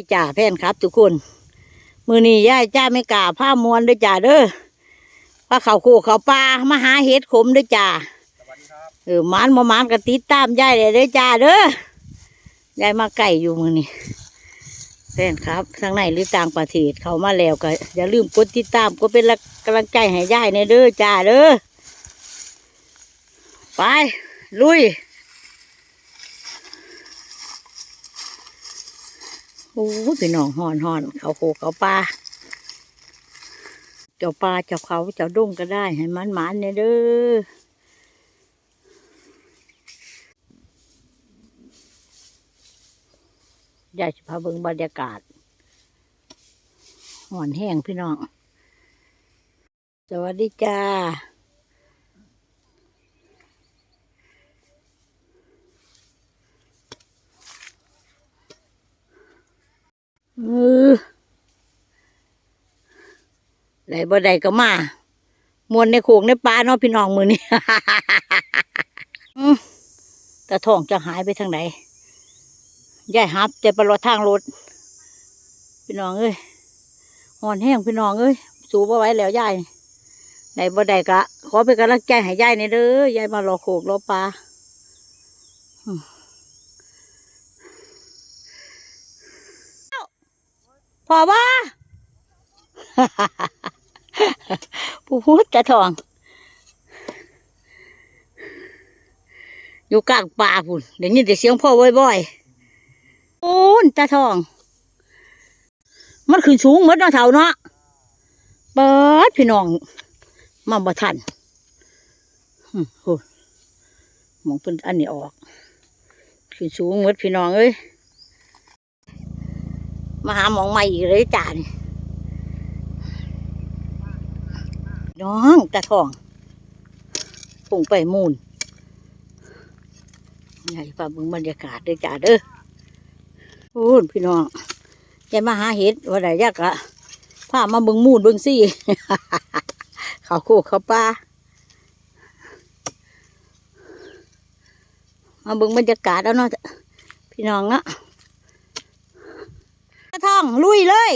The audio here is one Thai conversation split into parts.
พี่จ่าแฟนครับทุกคน มือนี้ย่ายจ้าไม่กล้าผ้ามวนด้วยจ่าเด้อพาเขาโคเขาปลามาหาเห็ดขมด้วยจ่าเออหมันมามันก็ติดตามย่ายเลยเด้อจ่าเด้อยายมาไก่อยู่มือนี้แฟนครับทั้งในหรือต่างประเทศเขามาแล้วก็อย่าลืมกดติดตามก็เป็นกำลังใจให้ย่ายในเด้อจ่าเด้อไปลุย โอ้พี่น้องหอนหอนเขาโคเขาปลาเจ้าปลาเจ้าเขาเจ้าดุ้งก็ได้ให้มันหมันเนี่ยเด้อยากจะพาเบิงบรรยากาศหอนแห้งพี่น้อง สวัสดีจ้า เอได้บ่ได้ก็มามวนในโขงในปลาเนาะพี่น้องมือนี่ตาทองจะหายไปทางไหนยายหับแต่ประรถทางรถ พี่น้องเอ้ยหอนแห้งพี่น้องเอ้ย สูบเอาไว้แล้วยายได้บ่ได้ก็ขอเป็นกำลังใจให้ยายในเด้อยายมารอโขกรอปลาอืม พอว่าผู้พูดจะทอง อยู่กลางป่าพุ่นเดี๋ยวนี้แต่เสียงพ่อบ่อยๆปูนตาทอง มันขึ้นสูงเหมือนน้องเถาเนาะเปิดพี่น้องมาบ่ทันมโหมองเพิ่นอันนี้ออก ขึ้นสูงเหมือนพี่น้องเอ้ย มาหาหมองใหม่อีกเลยจ้านี่น้องตาทองพุ่งไปมูนใหญ่ป่าเบึงบรรยากาศเด้อจ้าเด้อโอ้ยพี่น้องยายมาหาเห็ดว่าไดยากอะพามาเบึงมูนเบึงซี่เขาโคกเขาป้ามาเบึงบรรยากาศแล้วเนาะพี่น้องเนาะ องลุยเลย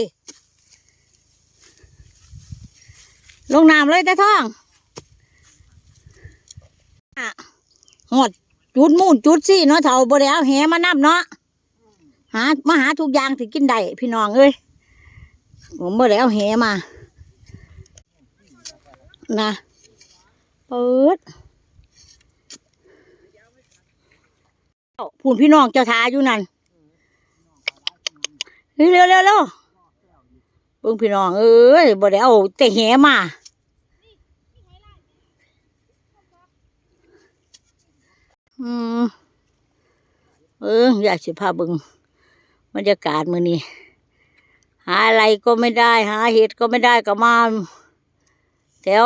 ลงน้ำเลยตาทองหอดจุดมูนจุดสิเนาะเถาบ่ได้เอาแหมานับเนาะหามาหาทุกอย่างที่กินได้พี่น้องเอ้ยผมบ่ได้เอาแหมา นะเปิดเอ้าพูนพี่น้องเจ้าทาอยู่นั่น เร็วเร็วเร็วเบิ่งพี่น้องเอ้ยบ่ได้เอาแต่แหมาอืมเอออยากสิพาเบิ่งบรรยากาศมื้อนี้หาอะไรก็ไม่ได้ หาเห็ดก็ไม่ได้ก็มาแถว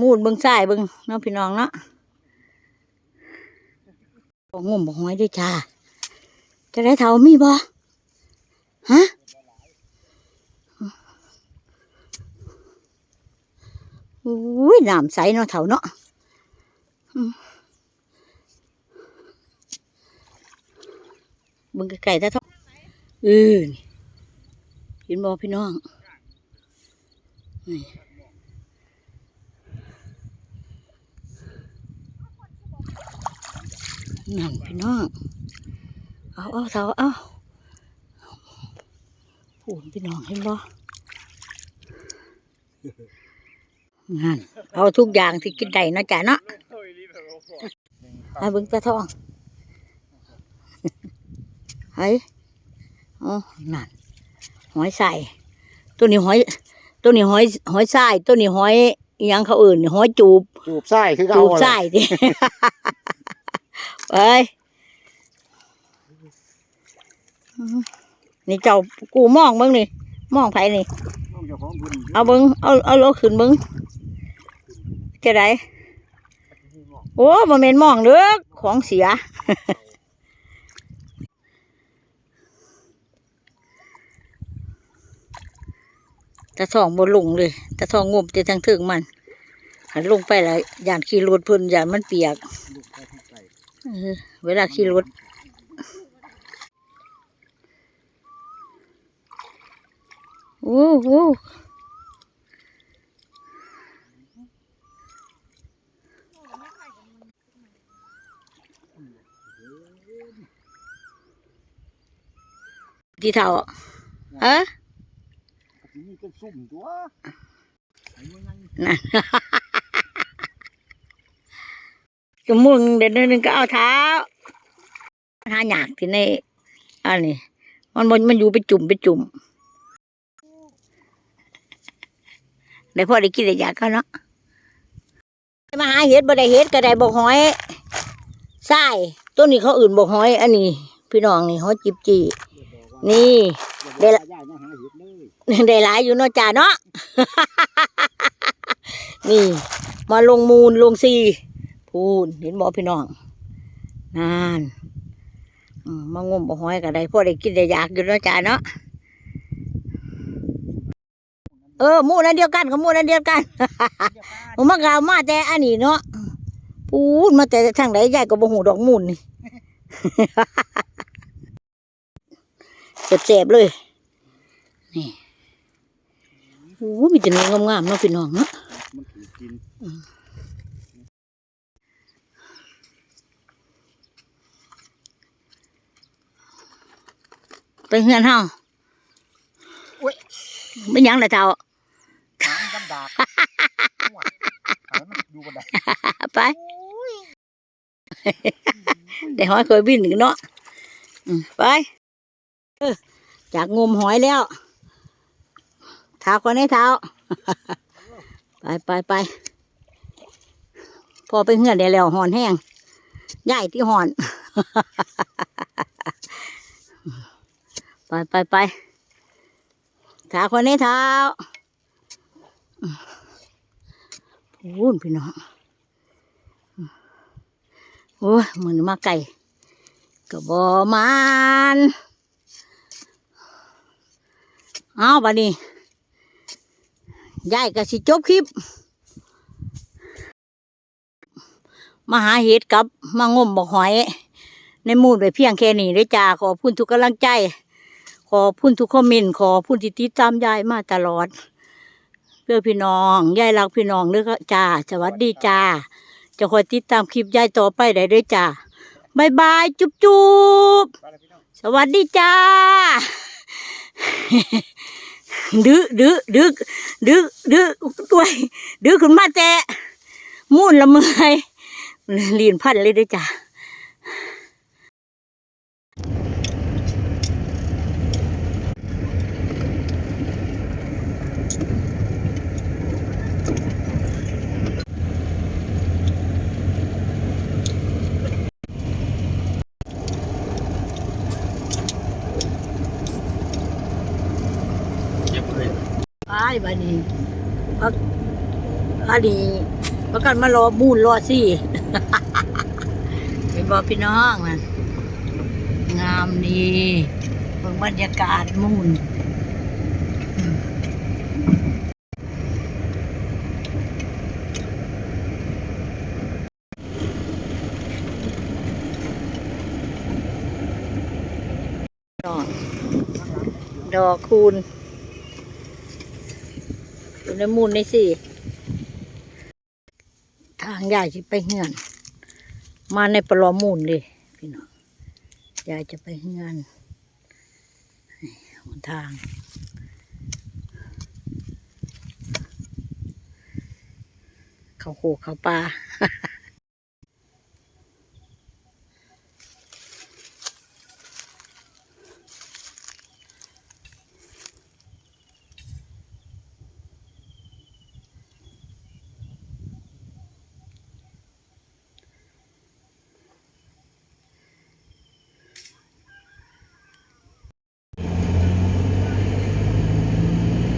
มูดเบิ่งซ้ายเบิ่งเนาะพี่น้องเนาะบ่งมบ่หอยด้วยจ้าจะได้เท่ามีบ่ ฮะอุ้ยน้ำใสเนาะเถาเนาะบึงไก่ตาทองเออเห็นบ่พี่น้องนี่นั่นพี่น้อง เอาเอาเถาเอา ผูนพี่น้องเห็นบ่นั่นเอาทุกอย่างที่กินได้เนาะจ้ะเนาะไอ้เบิ่งตาทองไอ้อ๋อนั่นหอยใส่ตัวนี้หอย ตัวนี้หอย หอยทรายตัวนี้หอยอิหยังเขาเอื่น หอยจูบ จูบไส้คือจูเขาบทรายดิไป นี่เจ้ากูมองเบิ่งนี่มองไผนี่ เอาเบิ้งเอาเอาโลขึ้นเบิ้งจะได้โอ้บ่แม่นมองเด้อของเสียตะทองบ่ลงเลยตะทองงมจะทางถึงมันหันลงไปแล้วย่านขี่รถพิ่นย่านมันเปียกเวลาขี่รถ โอ้โหที่เท่าเออทีนี้ก็ซุ่มตัวไอ้มันยังนั่นจมุงเดินเดินก็เอาเท้าหาหยากที่ในอันนี้มันมันมันอยู่ไปจุ่มไปจุ่ม ได้พอได้กินได้อยากก็เนาะมาหาเห็ดบ่ได้เห็ดก็ได้บ่หอยทรายต้นนี้เขาอื่นบ่หอย อันนี้ พี่น้องนี่หอยจิบจีนี่เดี๋ยวได้หลายอยู่เนาะจ้าเนาะนี่ มาลงมูลลงซีพูนเห็นบอกพี่น้องนานมางมบ่หอยก็ได้พ่อได้กินได้อยากอยู่เนาะจ้าเนาะ เออหมูนั่นเดียวกันกับหมูนั่นเดียวกันผมมากล่าวมาแต่อันนี้เนาะพูนมาแต่ทางไหนยายก็บ่หูดอกมูลนี่เจ็บๆเลย นี่โอ้มีแต่เนื้องามๆเนาะพี่น้องเนาะมันถือกินไปเฮือนเฮาไม่ยังเลยเท่าน้ำดำดาบหัวอันนั้นมันอยู่บนไดไปได้หอยเคยบินอีกเนาะอืมไปเออจากงมหอยแล้ว เท้าคนนี้เท้า ไปไปไปพอไปเฮือนได้แล้วหอนแห้งใหญ่ที่หอน ไปไปไปเท้าคนนี้เท้า พูนพี่น้องโอ้ยมือมาไก่ก็บอมานเอาบัดนี้ยายก็สิจบคลิป มาหาเห็ดกับมางมบอกหอย ในมูดไปเพียงแค่นี้เด้จ้าขอพุ่นทุกกำลังใจ ขอพุ่นทุกคอมเมนต์ขอพุ่นที่ติดตามยายมาตลอด เพื่อพี่น้องยายรักพี่น้องเด้อจ้าสวัสดีจ้าจะคอยติดตามคลิปยายต่อไปได้ด้วยจ้าบายบายจุ๊บจุ๊บสวัสดีจ้าดื้อดื้อดื้อดื้อดื้อตัวดื้อขึ้นมาแต่มุ่นละเมยลีนพันเลยด้วยจ้า เก็บเลย ไอ้บั นี้พักอันนี้พักกันมารอมูนรอซี่เป็นบอพี่น้องนะงามดีเบิ่งบรรยากาศมูนดอกดอกคูณ ในมูลในสี่ทางยายจะไปเฮือน มาในปลอมูลเลยพี่น้องยายจะไปเฮือนหนทางเขาโคเขาปลา